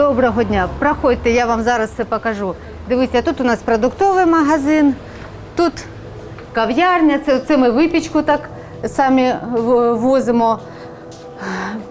Доброго дня. Проходьте, я вам зараз все покажу. Дивіться, тут у нас продуктовий магазин, тут кав'ярня, це, це ми випічку так самі возимо.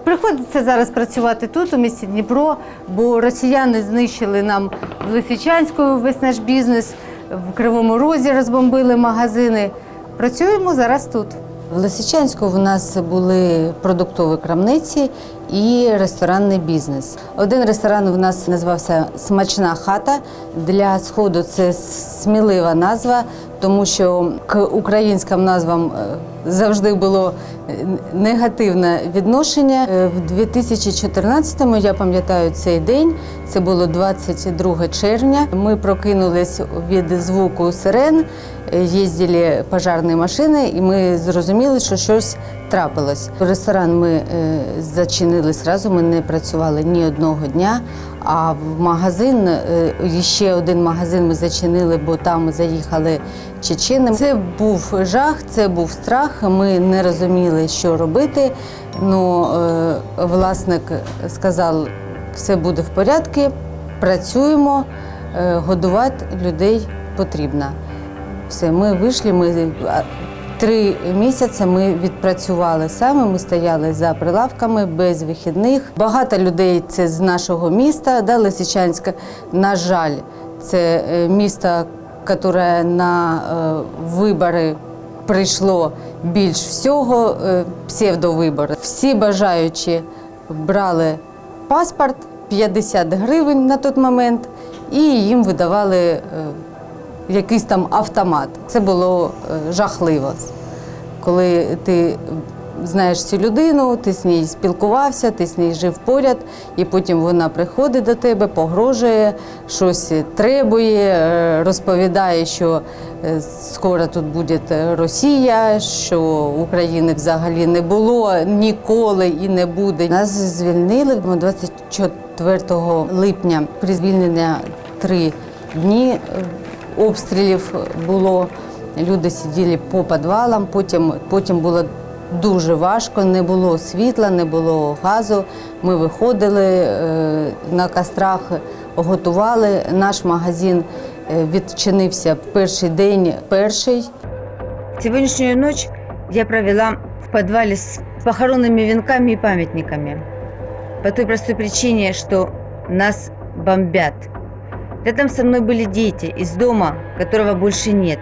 Приходиться зараз працювати тут, у місті Дніпро, бо росіяни знищили нам в Лисичанську весь наш бізнес, в Кривому Розі розбомбили магазини. Працюємо зараз тут. В Лисичанську в нас були продуктові крамниці і ресторанний бізнес. Один ресторан у нас називався Смачна хата. Для сходу це смілива назва, тому що к українським назвам е, завжди було е, негативне відношення. Е, В 2014-му, я пам'ятаю цей день, це було 22 червня. Ми прокинулись від звуку сирен, їздили пожарні машини, і ми зрозуміли, що щось трапилось. Ресторан ми е, зачинили зразу, ми не працювали ні одного дня. А в магазин, е, ще один магазин ми зачинили, бо там заїхали чечени. Це був жах, це був страх. Ми не розуміли, що робити. Ну, е, власник сказав, все буде в порядку, працюємо, е, годувати людей потрібно. Все, ми вийшли, ми три місяці ми відпрацювали саме. Ми стояли за прилавками без вихідних. Багато людей це з нашого міста, да, Лисичанська. На жаль, це е, місто, яке на е, вибори прийшло більш всього, е, псевдовибори. Всі бажаючі брали паспорт 50 гривень на той момент, і їм видавали. Якийсь там автомат. Це було е, жахливо. Коли ти знаєш цю людину, ти з нею спілкувався, ти з нею жив поряд, і потім вона приходить до тебе, погрожує, щось требує, е, розповідає, що е, скоро тут буде Росія, що України взагалі не було ніколи і не буде. Нас звільнили 24 липня. При звільнення три дні обстрілів було. Люди сиділи по підвалам, потім, потім було дуже важко, не було світла, не було газу. Ми виходили е, на кострах, готували. Наш магазин е, відчинився перший день перший. Сегодняшнюю ночь я провела в подвале с похоронными венками и памятниками. По той простой причине, что нас бомбят. Рядом со мной были дети из дома, которого больше нет.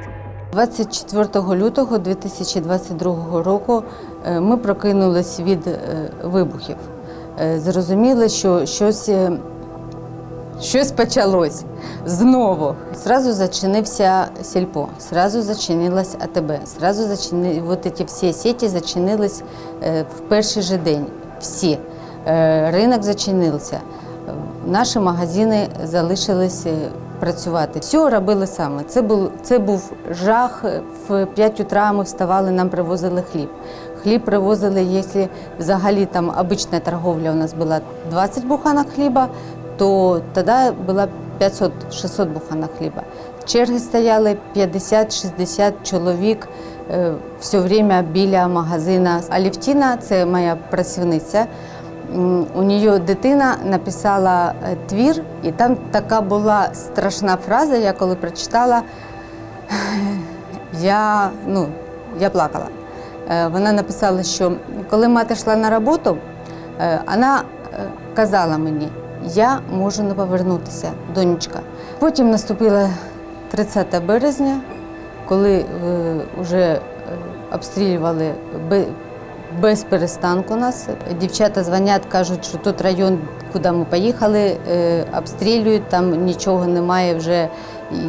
24 лютого 2022 року е, ми прокинулись від е, вибухів. Е, Зрозуміли, що щось, щось почалось знову. Зразу зачинився сільпо, зразу зачинилась АТБ, зразу зачини... вот ці всі сеті зачинились в перший же день. Всі. Ринок зачинився. Наші магазини залишились е, працювати. Все робили саме. Це був, це був жах. В 5 утра ми вставали, нам привозили хліб. Хліб привозили, якщо взагалі там обична торговля у нас була 20 буханок хліба, то тоді була 500-600 буханок хліба. Черги стояли 50-60 чоловік е, все время біля магазина. Алівтіна, це моя працівниця. У нее дитина написала е, твір, і там така була страшна фраза. Я коли прочитала, я, ну, я плакала. Е, Вона написала, що коли мати йшла на роботу, е, вона казала мені, я можу не повернутися, донечка. Потім наступило 30 березня, коли вже обстрілювали без перестанку нас. Дівчата дзвонять, кажуть, що тут район, куди ми поїхали, е, обстрілюють, там нічого немає вже.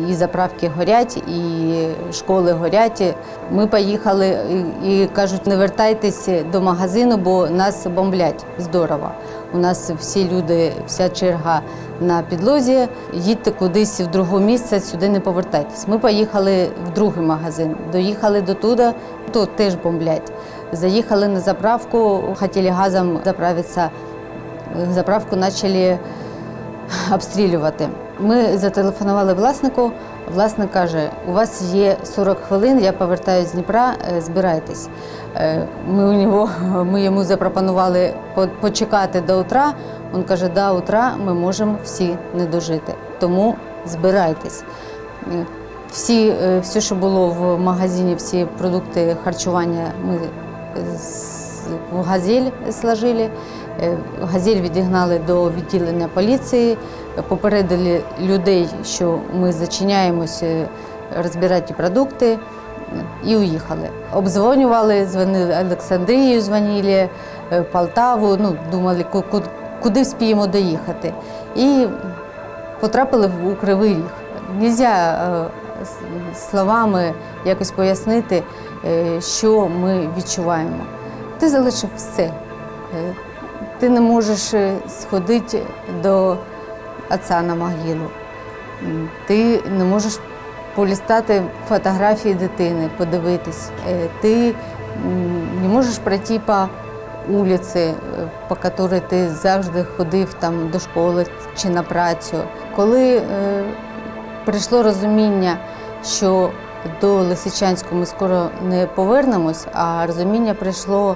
І заправки горять, і школи горять. Ми поїхали і, кажуть, не вертайтесь до магазину, бо нас бомблять здорово. У нас всі люди, вся черга на підлозі. Їдьте кудись в друге місце, сюди не повертайтесь. Ми поїхали в другий магазин, доїхали до туди, тут теж бомблять. Заїхали на заправку, хотіли газом заправитися. Заправку почали обстрілювати. Ми зателефонували власнику, Власник каже, у вас є 40 хвилин, я повертаюсь з Дніпра, е, збирайтесь. Е, Ми, у нього, ми йому запропонували почекати до утра. Він каже, до утра ми можемо всі не дожити, тому збирайтесь. Е, Всі, все, що було в магазині, всі продукти харчування ми в газель сложили. Е, Газель відігнали до відділення поліції, попередили людей, що ми зачиняємося розбирати продукти і уїхали. Обдзвонювали, дзвонили Олександрію, дзвонили, е, Полтаву, ну, думали, ку- ку- куди вспіємо доїхати. І потрапили в Кривий Ріг. Нельзя е, словами якось пояснити, що ми відчуваємо. Ти залишив все. Е, Ти не можеш е, сходити до отця на могилу. Ти не можеш полістати фотографії дитини, подивитись. Е, Ти не можеш пройти по вулиці, е, по якій ти завжди ходив там, до школи чи на працю. Коли е, прийшло розуміння, що до Лисичанську ми скоро не повернемось, а розуміння прийшло,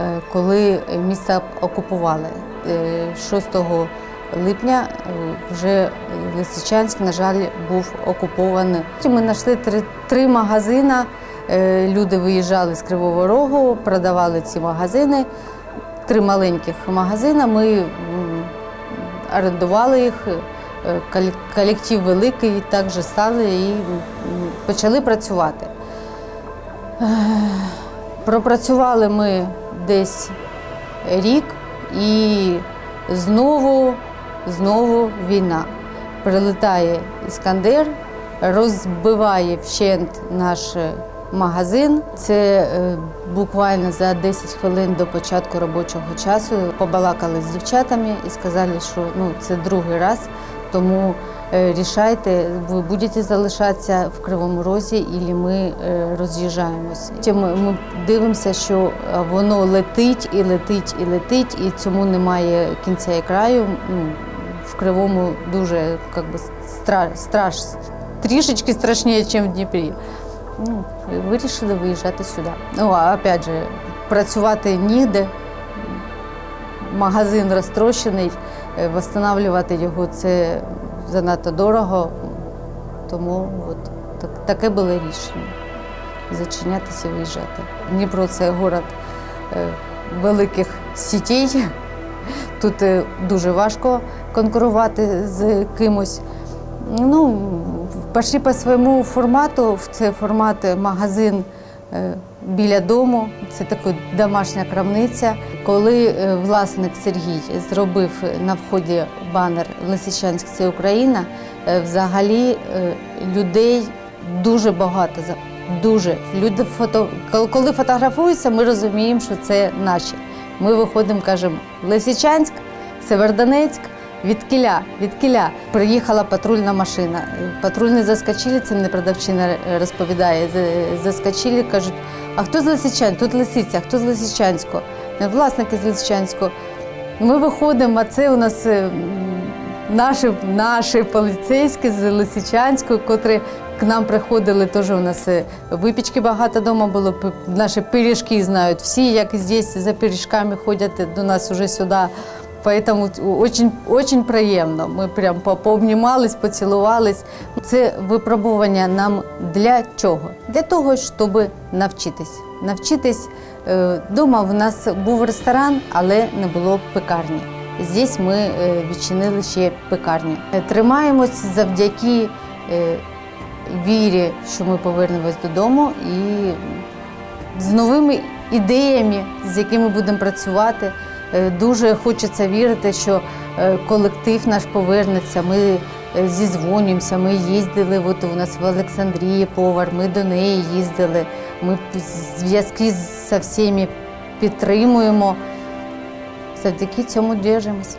е, коли місто окупували. Е, 6 липня е, вже Лисичанськ, на жаль, був окупований. Ми знайшли три, три магазини. Е, Люди виїжджали з Кривого Рогу, продавали ці магазини. Три маленьких магазини. Ми орендували їх. Е, колек- Колектив великий, так же стали і почали працювати. Пропрацювали ми десь рік і знову, знову війна. Прилітає Іскандер, розбиває вщент наш магазин. Це е, буквально за 10 хвилин до початку робочого часу побалакали з дівчатами і сказали, що ну, це другий раз, тому е, рішайте, ви будете залишатися в Кривому Розі, і ми е, роз'їжджаємось. Ми, дивимося, що е, воно летить і летить і летить, і цьому немає кінця і краю. В Кривому дуже как би, страш, трішечки страшніше, ніж в Дніпрі. Ну, вирішили виїжджати сюди. Ну, а опять же, працювати ніде, магазин розтрощений, восстанавлювати його це занадто дорого. Тому от, так, таке було рішення зачинятися виїжджати. Дніпро це город е, великих сітей. Тут е, дуже важко конкурувати з кимось. Ну, пішли по своєму формату. Це формат е, магазин е, біля дому. Це така домашня крамниця. Коли е, власник Сергій зробив на вході банер Лисичанськ це Україна, е, взагалі е, людей дуже багато. Дуже люди фото коли- фотографуються, ми розуміємо, що це наші. Ми виходимо, кажемо Лисичанськ, Севердонецьк. Від кіля, від кіля приїхала патрульна машина. Патрульні заскочили, це мені продавчина розповідає. Заскочили, кажуть, а хто з Лисичанська? Тут Лисиця, хто з Лисичанського? Власники з Лисичанського. Ми виходимо, а це у нас е, наші, наші поліцейські з Лисичанського, котрі к нам приходили, теж у нас е, випічки багато вдома було, наші пиріжки знають. Всі, як здесь за пиріжками ходять до нас уже сюди. Поэтому очень, очень приємно. Ми прям пообнімались, поцілувались. Це випробування нам для чого? Для того, щоб навчитись. Навчитись е, дома в нас був ресторан, але не було пекарні. Здесь ми е, відчинили ще пекарню. Е, Тримаємось завдяки е, вірі, що ми повернемось додому і з новими ідеями, з якими будемо працювати. Е, Дуже хочеться вірити, що е, колектив наш повернеться. Ми е, зізвонюємося, ми їздили. От у нас в Олександрії повар, ми до неї їздили. Ми зв'язки з всіми підтримуємо. Завдяки цьому держимося.